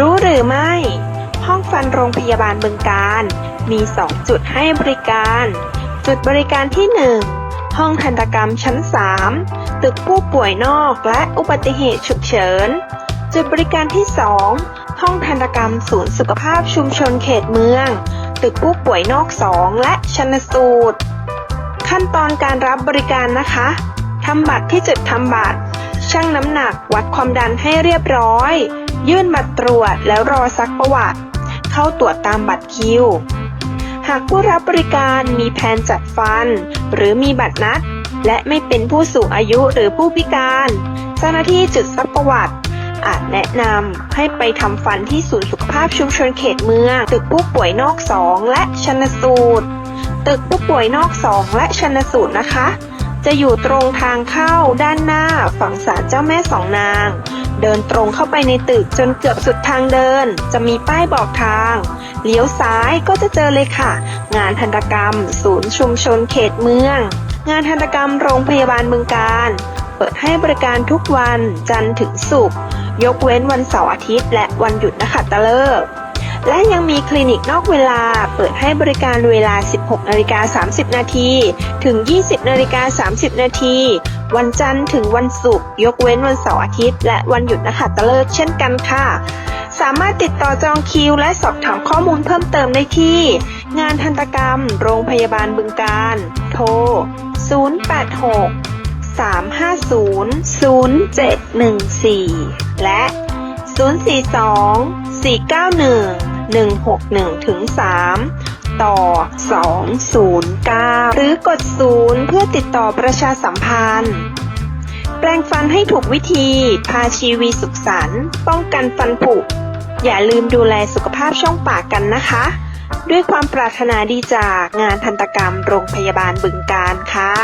รู้หรือไม่ ห้องฟันโรงพยาบาลบึงการ มี 2 จุดให้บริการ จุดบริการที่ 1 ห้องทันตกรรมชั้น 3 ตึกผู้ป่วยนอกและอุบัติเหตุฉุกเฉิน จุดบริการที่ 2 ห้องทันตกรรมศูนย์สุขภาพชุมชนเขตเมือง ตึกผู้ป่วยนอก 2 และชันสูตร ขั้นตอนการรับบริการนะคะทำบัตรที่จุดทำบัตรชั่งน้ำหนักวัดความดันให้เรียบร้อย ยื่นบัตรตรวจแล้วรอซักประวัติ เข้าตรวจตามบัตรคิว หากผู้รับบริการมีแผนจัดฟัน หรือมีบัตรนัด และไม่เป็นผู้สูงอายุหรือผู้พิการ เจ้าหน้าที่จุดซักประวัติอาจแนะนำให้ไปทำฟันที่ศูนย์สุขภาพชุมชนเขตเมือง ตึกผู้ป่วยนอก2และชนสูตร ตึกผู้ป่วยนอก2และชนสูตรนะคะ จะอยู่ตรงทางเข้าด้านหน้าฝั่งศาลเจ้าแม่สองนาง เดินตรงเข้าไปในตึกจนเกือบสุดทางเดิน จะมีป้ายบอกทาง เลี้ยวซ้ายก็จะเจอเลยค่ะ งานทันตกรรม ศูนย์ชุมชนเขตเมือง งานทันตกรรมโรงพยาบาลเมืองการเปิดให้บริการทุกวันจันทร์ถึงศุกร์ยกเว้นวันเสาร์อาทิตย์ และวันหยุดนะคะตะเลิกษ์และยังมีคลินิกนอกเวลาเปิดให้บริการเวลา 16นาฬิกา30 นาที ถึง 20นาฬิกา30 นาที วันจันทร์ถึงวันศุกร์ยกเว้นวันเสาร์อาทิตย์ และวันหยุดนะคะตะเลิกษ์เช่นกันค่ะ สามารถติดต่อจองคิว และสอบถามข้อมูลเพิ่มเติมได้ที่ งานทันตกรรม โรงพยาบาลบึงการ โทร 086 350 0714 และ 042491161-3 ต่อ 209 หรือกด 0 เพื่อติดต่อประชาสัมพันธ์ แปลงฟันให้ถูกวิธี พาชีวีสุขสันต์ป้องกันฟันผุ อย่าลืมดูแลสุขภาพช่องปากกันนะคะ ด้วยความปรารถนาดีจากงานทันตกรรมโรงพยาบาลบึงการค่ะ